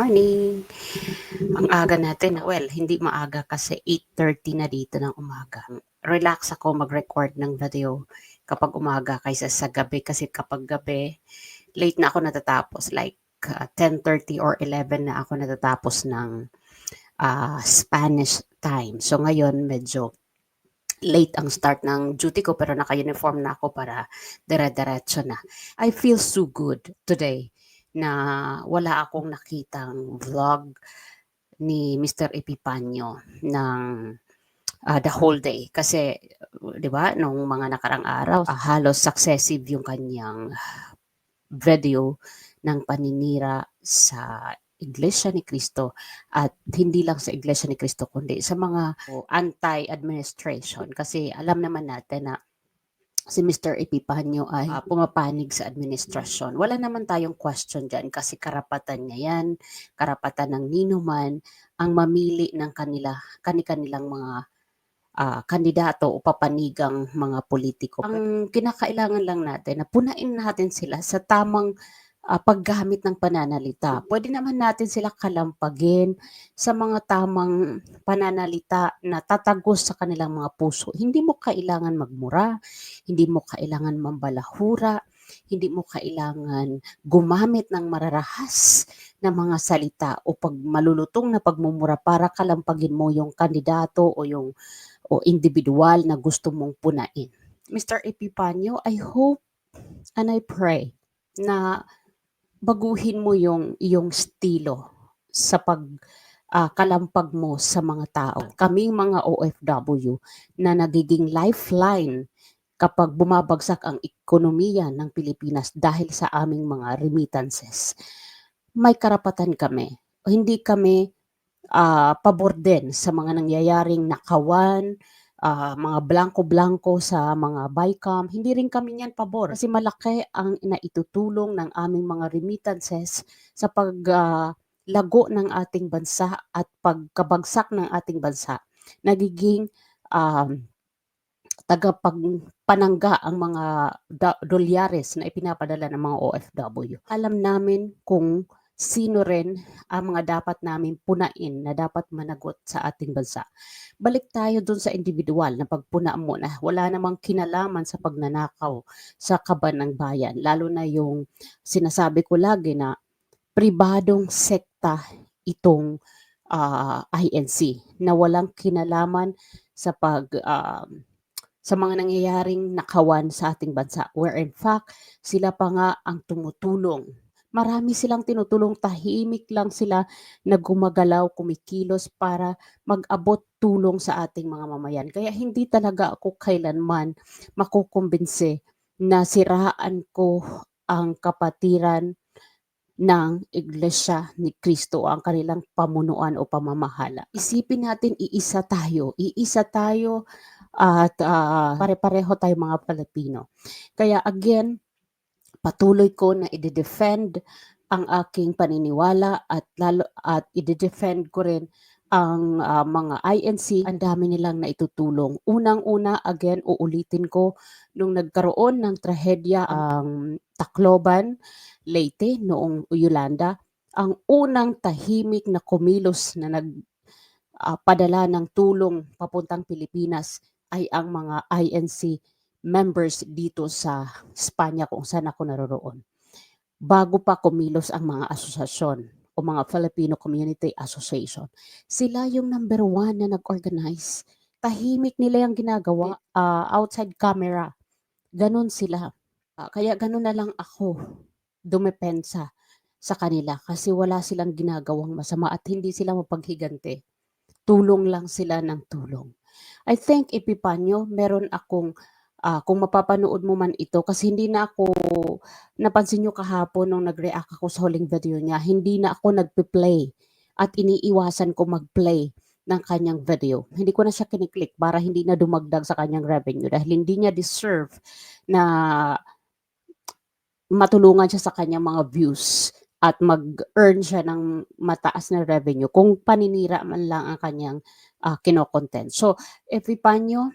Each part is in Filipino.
morning. Ang aga natin, well, hindi maaga kasi 8.30 na dito ng umaga. Relax ako mag-record ng video kapag umaga kaysa sa gabi kasi kapag gabi, late na ako natatapos. Like uh, 10.30 or 11 na ako natatapos ng uh, Spanish time. So ngayon, medyo late ang start ng duty ko pero naka-uniform na ako para dire-diretso na. I feel so good today na wala akong nakitang vlog ni Mr. Epipanyo ng uh, the whole day. Kasi, 'di ba, nung mga nakarang araw, uh, halos successive yung kanyang video ng paninira sa Iglesia ni Cristo at hindi lang sa Iglesia ni Cristo kundi sa mga anti-administration kasi alam naman natin na si Mr. Epipanyo ay uh, pumapanig sa administrasyon. Wala naman tayong question dyan kasi karapatan niya yan, karapatan ng nino man ang mamili ng kanila, kani-kanilang mga uh, kandidato o papanigang mga politiko. Ang kinakailangan lang natin na punain natin sila sa tamang uh, paggamit ng pananalita. Pwede naman natin sila kalampagin sa mga tamang pananalita na tatagos sa kanilang mga puso. Hindi mo kailangan magmura, hindi mo kailangan mambalahura, hindi mo kailangan gumamit ng mararahas na mga salita o pag malulutong na pagmumura para kalampagin mo yung kandidato o yung o individual na gusto mong punain. Mr. Epipanyo, I hope and I pray na baguhin mo yung iyong estilo sa pag uh, kalampag mo sa mga tao. Kaming mga OFW na nagiging lifeline kapag bumabagsak ang ekonomiya ng Pilipinas dahil sa aming mga remittances. May karapatan kami. Hindi kami uh, pabor din sa mga nangyayaring nakawan, uh, mga blanco-blanco sa mga BICAM, hindi rin kami niyan pabor kasi malaki ang naitutulong ng aming mga remittances sa paglago uh, ng ating bansa at pagkabagsak ng ating bansa. Nagiging um, tagapagpanangga ang mga dolyares na ipinapadala ng mga OFW. Alam namin kung sino rin ang mga dapat namin punain na dapat managot sa ating bansa. Balik tayo dun sa individual na pagpuna mo na wala namang kinalaman sa pagnanakaw sa kaban ng bayan. Lalo na yung sinasabi ko lagi na pribadong sekta itong uh, ah, INC na walang kinalaman sa pag uh, sa mga nangyayaring nakawan sa ating bansa where in fact sila pa nga ang tumutulong marami silang tinutulong, tahimik lang sila na gumagalaw, kumikilos para mag-abot tulong sa ating mga mamayan. Kaya hindi talaga ako kailanman makukumbinse na siraan ko ang kapatiran ng Iglesia ni Kristo ang kanilang pamunuan o pamamahala. Isipin natin, iisa tayo. Iisa tayo at uh, pare-pareho tayo mga Pilipino. Kaya again, patuloy ko na i-defend ang aking paniniwala at lalo at i-defend ko rin ang uh, mga INC, ang dami nilang naitutulong. Unang-una, again, uulitin ko, nung nagkaroon ng trahedya ang Tacloban, Leyte, noong Yolanda, ang unang tahimik na kumilos na nagpadala uh, ng tulong papuntang Pilipinas ay ang mga INC members dito sa Spanya kung saan ako naroroon. Bago pa kumilos ang mga asosasyon o mga Filipino Community Association, sila yung number one na nag-organize. Tahimik nila yung ginagawa uh, outside camera. Ganon sila. Uh, kaya ganon na lang ako dumepensa sa kanila kasi wala silang ginagawang masama at hindi sila mapaghigante. Tulong lang sila ng tulong. I think Epipanyo, meron akong uh, kung mapapanood mo man ito kasi hindi na ako napansin nyo kahapon nung nag-react ako sa huling video niya, hindi na ako nagpe-play at iniiwasan ko mag-play ng kanyang video. Hindi ko na siya kiniklik para hindi na dumagdag sa kanyang revenue dahil hindi niya deserve na matulungan siya sa kanyang mga views at mag-earn siya ng mataas na revenue kung paninira man lang ang kanyang uh, kinokontent. So, Epipanyo,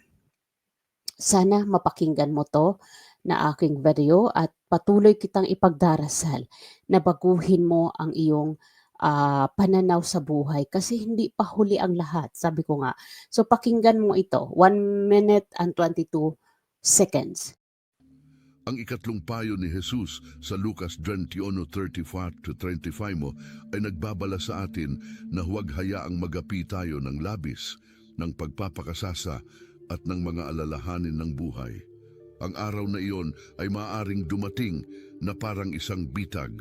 sana mapakinggan mo to na aking video at patuloy kitang ipagdarasal na baguhin mo ang iyong ah, pananaw sa buhay kasi hindi pa huli ang lahat, sabi ko nga. So pakinggan mo ito, 1 minute and 22 seconds. Ang ikatlong payo ni Jesus sa Lucas 21:34-35 mo ay nagbabala sa atin na huwag hayaang magapi tayo ng labis, ng pagpapakasasa at ng mga alalahanin ng buhay. Ang araw na iyon ay maaaring dumating na parang isang bitag.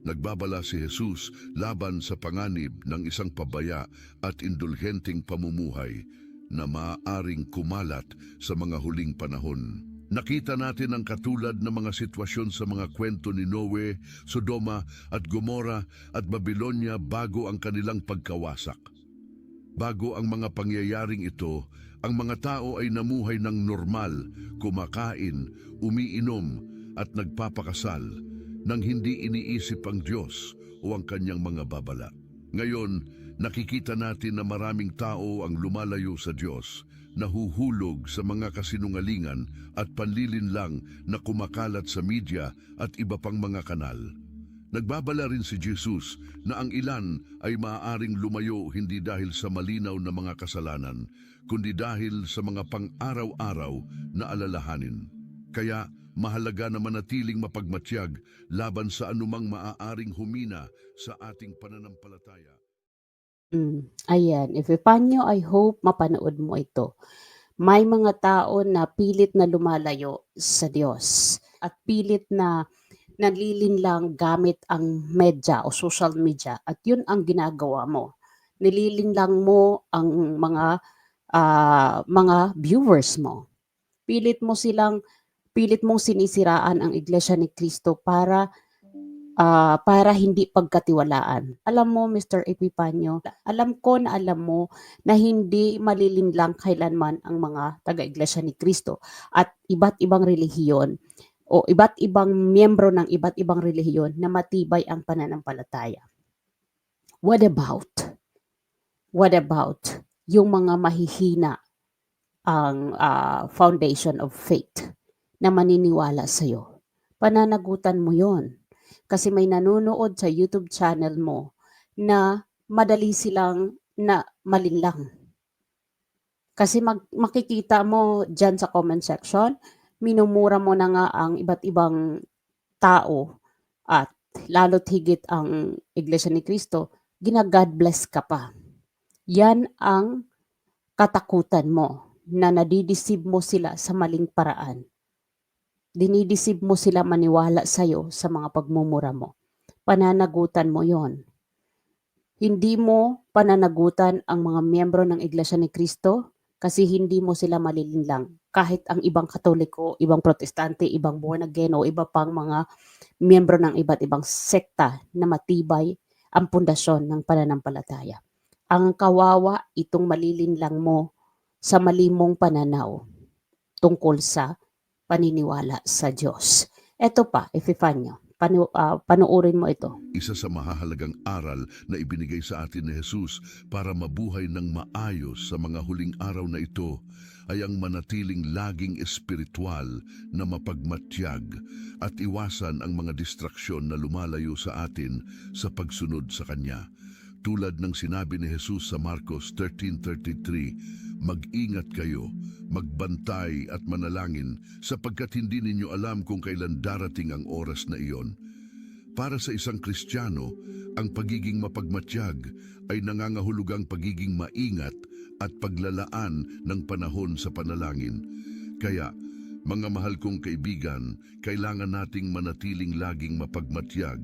Nagbabala si Jesus laban sa panganib ng isang pabaya at indulhenteng pamumuhay na maaaring kumalat sa mga huling panahon. Nakita natin ang katulad ng mga sitwasyon sa mga kwento ni Noe, Sodoma at Gomora at Babylonia bago ang kanilang pagkawasak. Bago ang mga pangyayaring ito, ang mga tao ay namuhay ng normal, kumakain, umiinom at nagpapakasal nang hindi iniisip ang Diyos o ang kanyang mga babala. Ngayon, nakikita natin na maraming tao ang lumalayo sa Diyos, nahuhulog sa mga kasinungalingan at panlilinlang na kumakalat sa media at iba pang mga kanal. Nagbabala rin si Jesus na ang ilan ay maaaring lumayo hindi dahil sa malinaw na mga kasalanan, kundi dahil sa mga pang-araw-araw na alalahanin. Kaya mahalaga na manatiling mapagmatyag laban sa anumang maaaring humina sa ating pananampalataya. Mm, ayan, if Epifanio, I hope mapanood mo ito. May mga tao na pilit na lumalayo sa Diyos at pilit na nalilinlang gamit ang media o social media at yun ang ginagawa mo. Nililinlang mo ang mga ah, mga viewers mo. Pilit mo silang pilit mong sinisiraan ang Iglesia ni Cristo para ah, para hindi pagkatiwalaan. Alam mo, Mr. Epipanyo, alam ko na alam mo na hindi malilinlang kailanman ang mga taga-iglesia ni Kristo at iba't ibang relihiyon o iba't ibang miyembro ng iba't ibang relihiyon na matibay ang pananampalataya. What about? What about yung mga mahihina ang ah, foundation of faith na maniniwala sa'yo? Pananagutan mo yon kasi may nanonood sa YouTube channel mo na madali silang na malinlang. Kasi mag, makikita mo dyan sa comment section, minumura mo na nga ang iba't ibang tao at lalo't higit ang Iglesia ni Cristo, gina-God bless ka pa. Yan ang katakutan mo na nadidisib mo sila sa maling paraan dinidisib mo sila maniwala sa'yo sa mga pagmumura mo. Pananagutan mo yon. Hindi mo pananagutan ang mga miyembro ng Iglesia ni Kristo kasi hindi mo sila malilinlang. Kahit ang ibang katoliko, ibang protestante, ibang born again o iba pang mga miyembro ng iba't ibang sekta na matibay ang pundasyon ng pananampalataya. Ang kawawa itong malilinlang mo sa malimong pananaw tungkol sa paniniwala sa Diyos. Ito pa, Epifanio, panu, ah, panuorin mo ito. Isa sa mahahalagang aral na ibinigay sa atin ni Jesus para mabuhay ng maayos sa mga huling araw na ito ay ang manatiling laging espiritual na mapagmatyag at iwasan ang mga distraksyon na lumalayo sa atin sa pagsunod sa Kanya. Tulad ng sinabi ni Jesus sa Marcos 13.33, Mag-ingat kayo, magbantay at manalangin sapagkat hindi ninyo alam kung kailan darating ang oras na iyon. Para sa isang Kristiyano, ang pagiging mapagmatyag ay nangangahulugang pagiging maingat at paglalaan ng panahon sa panalangin. Kaya, mga mahal kong kaibigan, kailangan nating manatiling laging mapagmatyag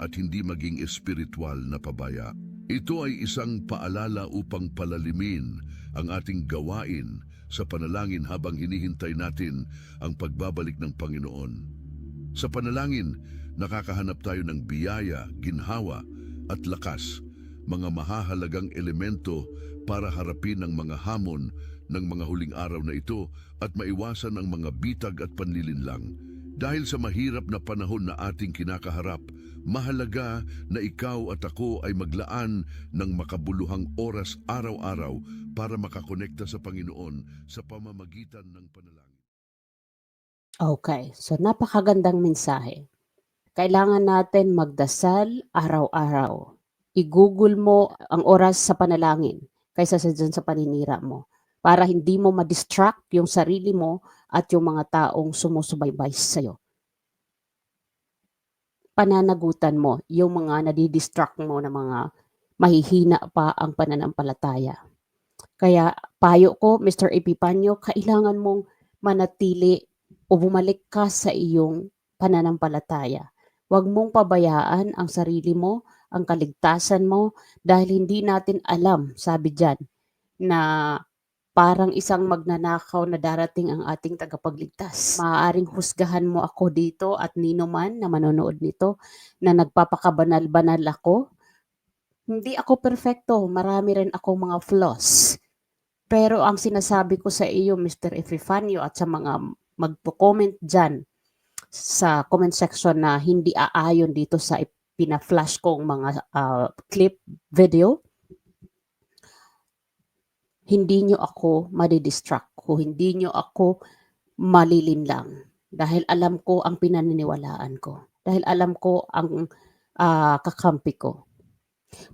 at hindi maging espiritual na pabaya. Ito ay isang paalala upang palalimin ang ating gawain sa panalangin habang hinihintay natin ang pagbabalik ng Panginoon. Sa panalangin, nakakahanap tayo ng biyaya, ginhawa at lakas, mga mahahalagang elemento para harapin ang mga hamon ng mga huling araw na ito at maiwasan ang mga bitag at panlilinlang. Dahil sa mahirap na panahon na ating kinakaharap, mahalaga na ikaw at ako ay maglaan ng makabuluhang oras araw-araw para makakonekta sa Panginoon sa pamamagitan ng panalangin. Okay, so napakagandang mensahe. Kailangan natin magdasal araw-araw. i-google mo ang oras sa panalangin kaysa sa dyan sa paninira mo para hindi mo ma-distract yung sarili mo at yung mga taong sumusubaybay sa'yo. Pananagutan mo yung mga nadidistract mo na mga mahihina pa ang pananampalataya. Kaya payo ko, Mr. Epipanyo, kailangan mong manatili o bumalik ka sa iyong pananampalataya. Huwag mong pabayaan ang sarili mo, ang kaligtasan mo, dahil hindi natin alam, sabi dyan, na parang isang magnanakaw na darating ang ating tagapagligtas. Maaaring husgahan mo ako dito at nino man na manonood nito na nagpapakabanal-banal ako. Hindi ako perfecto, marami rin akong mga flaws. Pero ang sinasabi ko sa iyo, Mr. Epifanio, at sa mga magpo-comment dyan sa comment section na hindi aayon dito sa pina-flash kong mga ah, clip video, hindi nyo ako madidistract ko, hindi nyo ako malilinlang. Dahil alam ko ang pinaniniwalaan ko. Dahil alam ko ang ah, kakampi ko.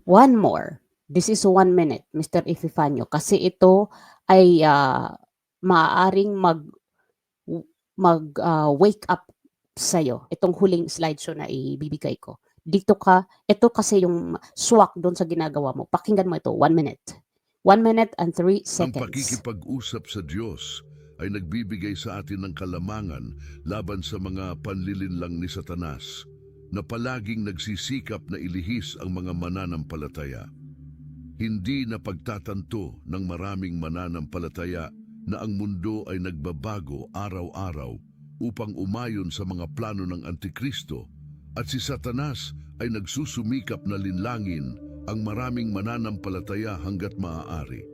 One more. This is one minute, Mr. Epifanio. Kasi ito ay ah, maaaring mag mag ah, wake up sa'yo. Itong huling slideshow na ibibigay ko. Dito ka, ito kasi yung swak doon sa ginagawa mo. Pakinggan mo ito, one minute. One minute and three Ang seconds. pakikipag-usap sa Diyos ay nagbibigay sa atin ng kalamangan laban sa mga panlilinlang ni Satanas na palaging nagsisikap na ilihis ang mga mananampalataya. Hindi na pagtatanto ng maraming mananampalataya na ang mundo ay nagbabago araw-araw upang umayon sa mga plano ng Antikristo at si Satanas ay nagsusumikap na linlangin ang maraming mananampalataya hanggat maaari.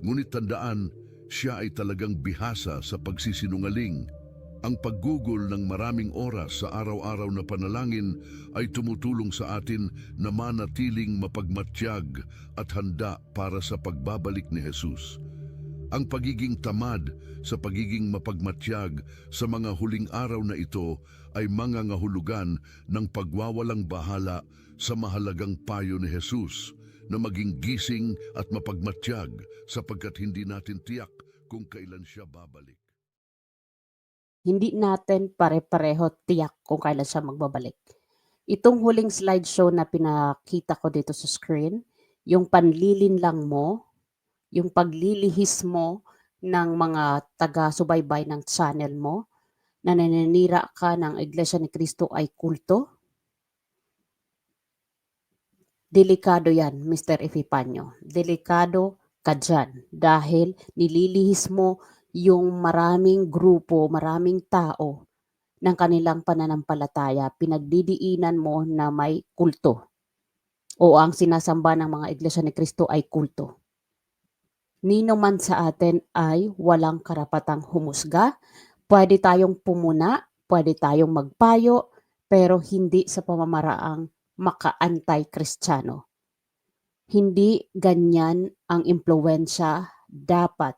Ngunit tandaan, siya ay talagang bihasa sa pagsisinungaling. Ang paggugol ng maraming oras sa araw-araw na panalangin ay tumutulong sa atin na manatiling mapagmatyag at handa para sa pagbabalik ni Jesus. Ang pagiging tamad sa pagiging mapagmatyag sa mga huling araw na ito ay mga ngahulugan ng pagwawalang bahala sa mahalagang payo ni Jesus na maging gising at mapagmatyag sapagkat hindi natin tiyak kung kailan siya babalik. Hindi natin pare-pareho tiyak kung kailan siya magbabalik. Itong huling slideshow na pinakita ko dito sa screen, yung panlilinlang mo, yung paglilihis mo ng mga taga-subaybay ng channel mo, na naninira ka ng Iglesia ni Cristo ay kulto, delikado yan, Mr. Epipanyo. Delikado ka dyan dahil nililihis mo yung maraming grupo, maraming tao ng kanilang pananampalataya, pinagdidiinan mo na may kulto o ang sinasamba ng mga iglesia ni Kristo ay kulto. Nino man sa atin ay walang karapatang humusga. Pwede tayong pumuna, pwede tayong magpayo, pero hindi sa pamamaraang maka-anti-kristyano. Hindi ganyan ang impluensya dapat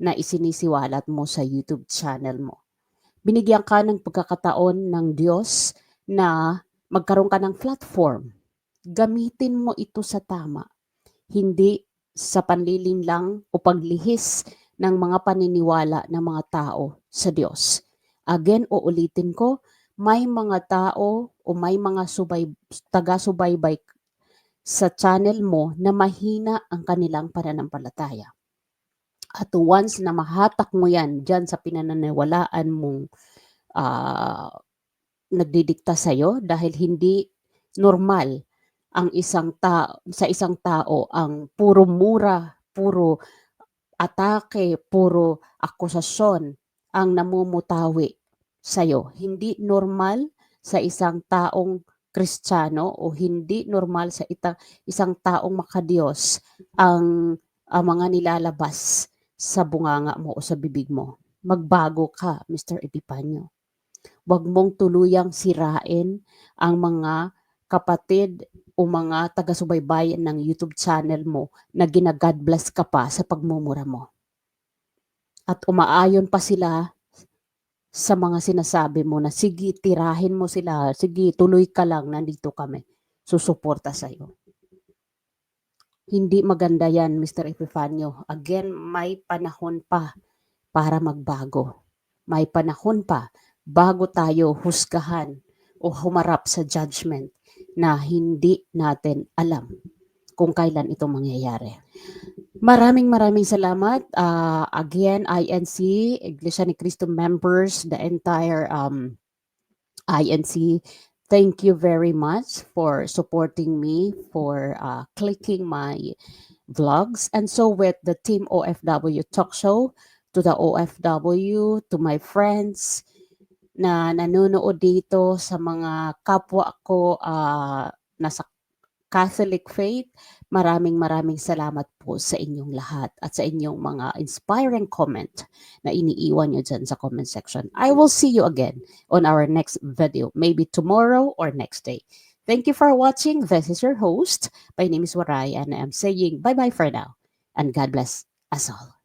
na isinisiwalat mo sa YouTube channel mo. Binigyan ka ng pagkakataon ng Diyos na magkaroon ka ng platform. Gamitin mo ito sa tama. Hindi sa panlilinlang o paglihis ng mga paniniwala ng mga tao sa Diyos. Again, uulitin ko, may mga tao o may mga subay, taga-subaybay sa channel mo na mahina ang kanilang pananampalataya. At once na mahatak mo yan dyan sa pinananiwalaan mong ah, nagdidikta sa'yo dahil hindi normal ang isang tao sa isang tao ang puro mura, puro atake, puro akusasyon ang namumutawi sa'yo. Hindi normal sa isang taong kristyano o hindi normal sa ita, isang taong makadiyos ang, ang mga nilalabas sa bunganga mo o sa bibig mo. Magbago ka, Mr. Epipanyo. Huwag mong tuluyang sirain ang mga kapatid o mga taga-subaybay ng YouTube channel mo na gina-God bless ka pa sa pagmumura mo. At umaayon pa sila sa mga sinasabi mo na sige, tirahin mo sila, sige, tuloy ka lang, nandito kami, susuporta sa iyo. Hindi maganda yan, Mr. Epifanio. Again, may panahon pa para magbago. May panahon pa bago tayo husgahan o humarap sa judgment na hindi natin alam kung kailan ito mangyayari. Maraming maraming salamat. Ah, again, INC, Iglesia ni Cristo members, the entire um, INC, thank you very much for supporting me, for uh, clicking my vlogs. And so with the Team OFW Talk Show, to the OFW, to my friends na nanonood dito sa mga kapwa ko ah, nasa Catholic faith, maraming maraming salamat po sa inyong lahat at sa inyong mga inspiring comment na iniiwan nyo dyan sa comment section. I will see you again on our next video, maybe tomorrow or next day. Thank you for watching. This is your host. My name is Waray and I'm saying bye-bye for now. And God bless us all.